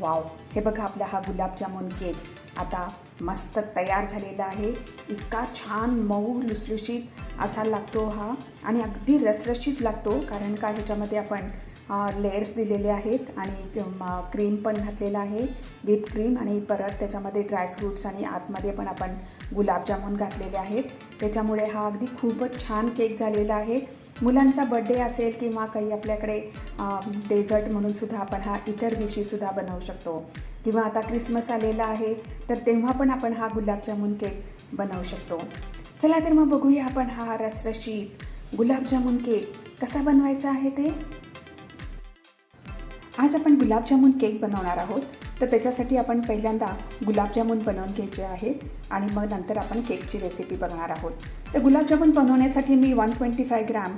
Wow. हे बघा आपला हा गुलाबजामुन केक. आता मस्त तयार झालेला आहे. इतका छान मऊ लुसलुशीत असा लागतो हा. आणि अगदी रसरशीत लागतो कारण का ह्याच्यामध्ये आपण लेयर्स दिलेले आहेत आणि क्रीम पण घातलेला आहे. व्हिप क्रीम आणि परत त्याच्यामध्ये ड्रायफ्रूट्स आणि आतमध्ये पण आपण गुलाबजामुन घातलेले आहेत. त्याच्यामुळे हा अगदी खूपच छान केक झालेला आहे. मुलांचा बड्डे असेल किंवा काही आपल्याकडे डेझर्ट म्हणून सुद्धा आपण हा इतर दिवशीसुद्धा बनवू शकतो. किंवा आता क्रिसमस आलेला आहे तर तेव्हा पण आपण हा गुलाबजामुन केक बनवू शकतो. चला तर मग बघूया आपण हा रसरशीत गुलाबजामुन केक कसा बनवायचा आहे ते. आज आपण गुलाबजामुन केक बनवणार आहोत. तर त्याच्यासाठी आपण पहिल्यांदा गुलाबजामुन बनवून घ्यायचे आहेत आणि मग नंतर आपण केकची रेसिपी बघणार आहोत. तर गुलाबजामुन बनवण्यासाठी मी वन ट्वेंटी फाय ग्रॅम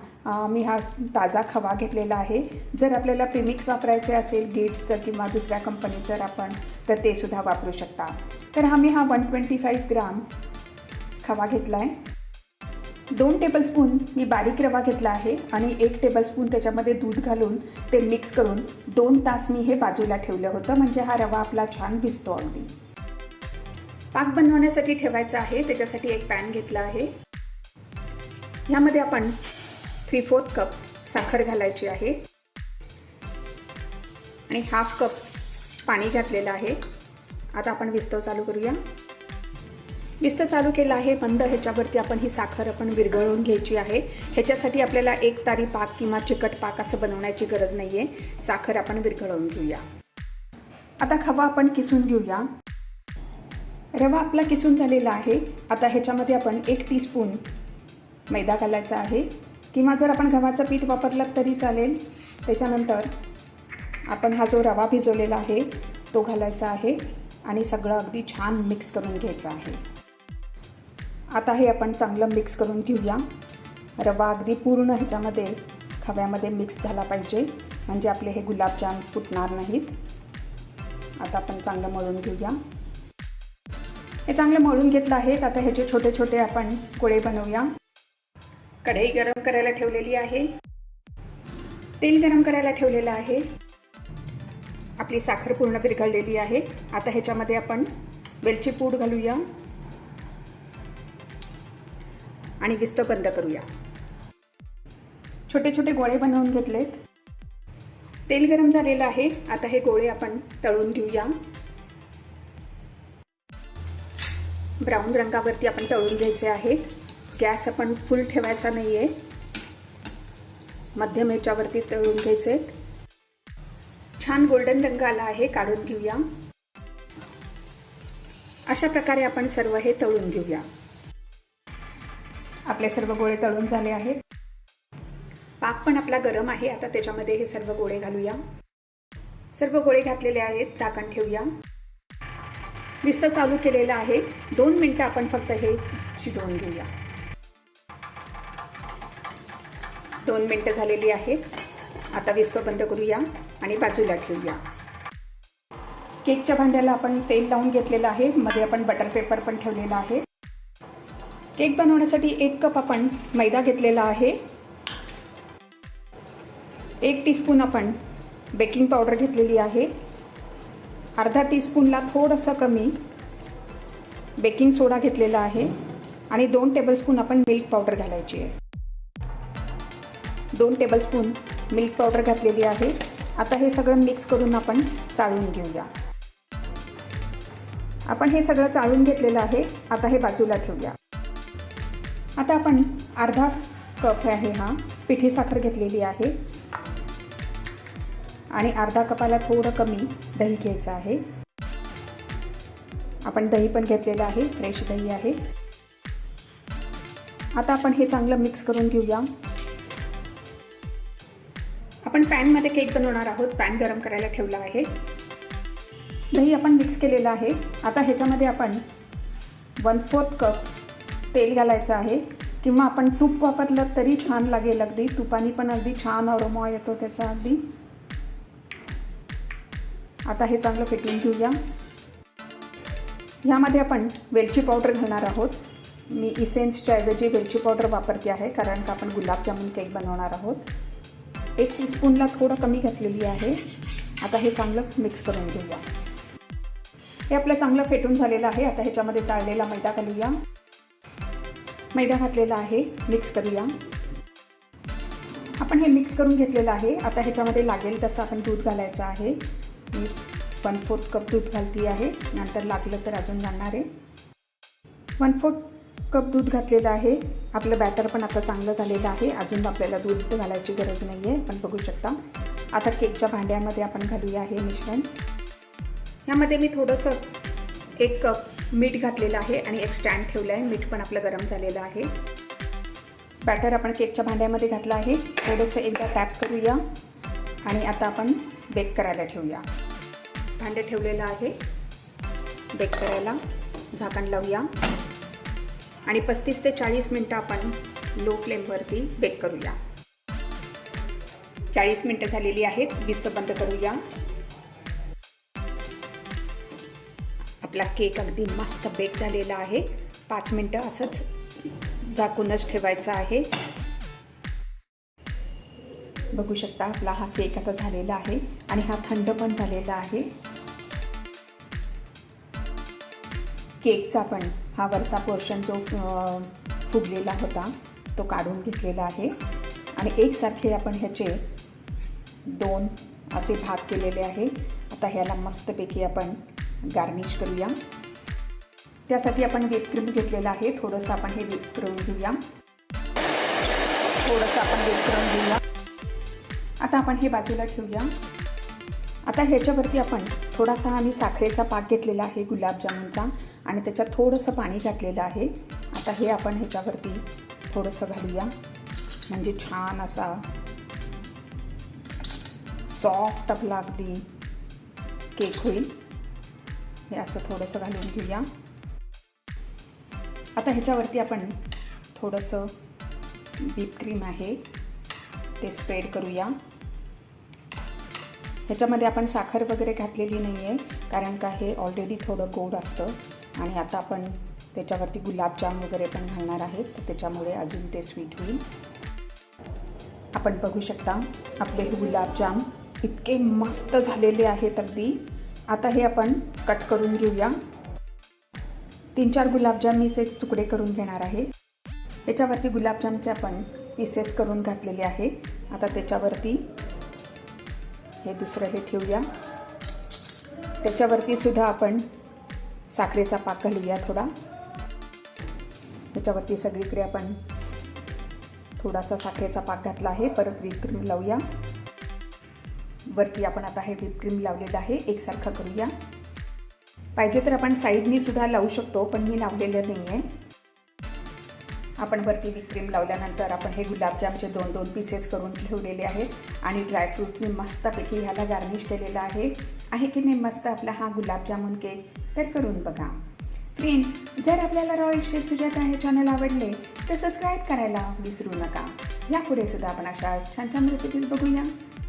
मी हा ताजा खवा घेतलेला आहे. जर आपल्याला प्रिमिक्स वापरायचे असेल गेट्सचं किंवा दुसऱ्या कंपनीचं जर आपण तर ते सुद्धा वापरू शकता. तर हा मी हा वन ट्वेंटी फाईव्ह ग्राम खवा घेतला आहे दोन टेबलस्पून मी बारीक रवा घेतला आहे आणि एक टेबलस्पून त्याच्यामध्ये दूध घालून ते मिक्स करून दोन तास मी हे बाजूला ठेवलं होतं. म्हणजे हा रवा आपला छान भिजतो अगदी. पाक बनवण्यासाठी ठेवायचा आहे. त्याच्यासाठी एक पॅन घेतला आहे. ह्यामध्ये आपण थ्री फोर्थ कप साखर घालायची आहे. आणि हाफ कप पाणी घातलेलं आहे. आता आपण विस्तव चालू करूया. विस्त चालू केलं आहे बंद. ह्याच्यावरती आपण ही साखर आपण विरघळवून घ्यायची आहे. ह्याच्यासाठी आपल्याला एक तारी पाक किंवा चिकट पाक असं बनवण्याची गरज नाही आहे साखर आपण विरघळवून घेऊया. आता खवा आपण किसून घेऊया. रवा आपला किसून झालेला आहे. आता ह्याच्यामध्ये आपण एक टीस्पून मैदा घालायचा आहे. किंवा जर आपण गव्हाचं पीठ वापरलं तरी चालेल. त्याच्यानंतर आपण हा जो रवा भिजवलेला आहे तो घालायचा आहे. आणि सगळं अगदी छान मिक्स करून घ्यायचं आहे. आता हे आपण चांगलं मिक्स करून घेऊया. रवा अगदी पूर्ण ह्याच्यामध्ये खव्यामध्ये मिक्स झाला पाहिजे. म्हणजे आपले हे गुलाबजाम फुटणार नाहीत. आता आपण चांगलं मळून घेऊया. हे चांगलं मळून घेतलं आहे. आता ह्याचे छोटे छोटे आपण गोळे बनवूया. कढई गरम करायला ठेवलेली आहे. तेल गरम करायला ठेवलेलं आहे. आपली साखर पूर्ण विरघळलेली आहे. आता ह्याच्यामध्ये आपण वेलची पूड घालूया. आणि विस्त बंद करूया. छोटे छोटे गोळे बनवून घेतलेत. तेल गरम झालेलं आहे. आता हे गोळे आपण तळून घेऊया. ब्राऊन रंगावरती आपण तळून घ्यायचे आहेत गॅस आपण फुल ठेवायचा नाही आहे मध्यम याच्यावरती तळून घ्यायचे. छान गोल्डन रंग आला आहे. काढून घेऊया. अशा प्रकारे आपण सर्व हे तळून घेऊया. आपले सर्व गोळे तळून झाले आहेत. पाक पण आपला गरम आहे. आता त्याच्यामध्ये हे सर्व गोळे घालूया. सर्व गोळे घातलेले आहेत. झाकण ठेवूया. विस्तर चालू केलेलं आहे. दोन मिनटं आपण फक्त हे शिजवून घेऊया. दोन मिनटं झालेली आहेत. आता विस्त बंद करूया आणि बाजूला ठेवूया. केकच्या भांड्याला आपण तेल लावून घेतलेलं आहे. मध्ये आपण बटर पेपर पण ठेवलेला आहे. केक बनवण्यासाठी एक कप आपण मैदा घेतलेला आहे. एक टीस्पून आपण बेकिंग पावडर घेतलेली आहे. अर्धा टीस्पूनला थोडंसं कमी बेकिंग सोडा घेतलेला आहे आणि दोन टेबलस्पून आपण मिल्क पावडर घालायची आहे. दोन टेबलस्पून मिल्क पावडर घातलेली आहे. आता हे सगळं मिक्स करून आपण चाळून घेऊया. आपण हे सगळं चाळून घेतलेलं आहे. आता हे बाजूला ठेवूया. आता आपण अर्धा कप आहे हा. पिठी साखर घेतलेली आहे. आणि अर्धा कपाला थोडं कमी दही घ्यायचं आहे. आपण दही पण घेतलेलं आहे. फ्रेश दही आहे. आता आपण हे चांगलं मिक्स करून घेऊया. आपण पॅनमध्ये केक बनवणार आहोत. पॅन गरम करायला ठेवला आहे. दही आपण मिक्स केलेलं आहे. आता ह्याच्यामध्ये आपण वन फोर्थ कप तेल घालायचं आहे किंवा आपण तूप वापरलं तरी छान लागेल अगदी. तुपाने पण अगदी छान अरोमा येतो त्याचा अगदी. आता हे चांगलं फेटून घेऊया. ह्यामध्ये आपण वेलची पावडर घालणार आहोत. मी इसेन्सच्या ऐवजी वेलची पावडर वापरते आहे कारण का आपण गुलाबजामुन केक बनवणार आहोत. एक टीस्पूनला थोडं कमी घातलेली आहे. आता हे चांगलं मिक्स करून घेऊया. हे आपलं चांगलं फेटून झालेलं आहे. आता ह्याच्यामध्ये चाळलेला मैदा घालूया. मैदा घातलेला आहे मिक्स करूया. आपण हे मिक्स करून घेतलेलं आहे. आता ह्याच्यामध्ये लागेल तसं आपण दूध घालायचं आहे. मी वन फोर्थ कप दूध घालती आहे. नंतर लागलं तर अजून घालणार आहे. वन फोर्थ कप दूध घातलेलं आहे. आपलं बॅटर पण आता चांगलं झालेलं आहे. अजून आपल्याला दूध घालायची गरज नाही आहे आपण बघू शकता. आता केकच्या भांड्यामध्ये आपण घालूया हे मिश्रण. ह्यामध्ये मी थोडंसं एक कप मीठ घातलेलं आहे आणि एक स्टँड ठेवलं आहे. मीठ पण आपलं गरम झालेलं आहे. बॅटर आपण केकच्या भांड्यामध्ये घातलं आहे. थोडंसं एकदा टॅप करूया आणि आता आपण बेक करायला ठेवूया. भांडं ठेवलेलं आहे. बेक करायला झाकण लावूया. आणि पस्तीस ते चाळीस मिनटं आपण लो फ्लेमवरती बेक करूया. चाळीस मिनटं झालेली आहेत. वीस बंद करूया. आपला केक अगदी मस्त बेक झालेला आहे. पाच मिनटं असंच झाकूनच ठेवायचं आहे. बघू शकता आपला हा केक आता झालेला आहे आणि हा थंड पण झालेला आहे. केकचा पण हा वरचा पोर्शन जो फुगलेला होता तो काढून घेतलेला आहे. आणि एकसारखे आपण ह्याचे दोन असे भाग केलेले आहे. आता ह्याला मस्तपैकी आपण गार्निश करूया. त्यासाठी आपण व्हीप क्रीम घेतलेलं आहे. थोडंसं आपण हे व्हीप करून घेऊया. थोडंसं आपण व्हीप करून घेऊया. आता आपण हे बाजूला ठेवूया. आता ह्याच्यावरती आपण थोडासा आम्ही साखरेचा पाक घेतलेला आहे गुलाबजामुनचा. आणि त्याच्यात थोडंसं पाणी घातलेलं आहे. आता हे आपण ह्याच्यावरती थोडंसं घालूया. म्हणजे छान असा सॉफ्ट आपला अगदी केक होईल. हे असं थोडंसं घालून घेऊया. आता ह्याच्यावरती आपण थोडंसं बीप क्रीम आहे ते स्प्रेड करूया. ह्याच्यामध्ये आपण साखर वगैरे घातलेली नाही आहे कारण का हे ऑलरेडी थोडं गोड असतं. आणि आता आपण त्याच्यावरती गुलाबजाम वगैरे पण घालणार आहेत तर त्याच्यामुळे अजून ते स्वीट होईल. आपण बघू शकता आपले हे गुलाबजाम इतके मस्त झालेले आहेत अगदी. आता हे आपण कट करून घेऊया. तीन चार गुलाबजामीचे तुकडे करून घेणार आहे. त्याच्यावरती गुलाबजामचे आपण पीसेस करून घातलेले आहे. आता त्याच्यावरती हे दुसरं हे ठेवूया. त्याच्यावरती सुद्धा आपण साखरेचा पाक घालूया थोडा. त्याच्यावरती सगळीकडे आपण थोडासा साखरेचा पाक घातला आहे. परत व्हीप लावूया. वरती आपण आता हे व्हीप क्रीम लावलेलं आहे एकसारखं करूया. पाहिजे तर आपण साईडनी सुद्धा लावू शकतो पण मी लावलेलं नाही आहे आपण वरती व्हीप क्रीम लावल्यानंतर आपण हे गुलाबजामचे दोन दोन पीसेस करून ठेवलेले आहेत आणि ड्रायफ्रूटनी मस्तपैकी ह्याला गार्निश केलेलं आहे. आहे की नाही मस्त आपला हा गुलाबजामुन केक तर करून बघा. फ्रेंड्स जर आपल्याला रॉयल शेफ सुजाता हे चॅनल आवडले तर सबस्क्राईब करायला विसरू नका. यापुढे सुद्धा आपण अशा छान छान रेसिपीज बघूया.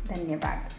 धन्यवाद.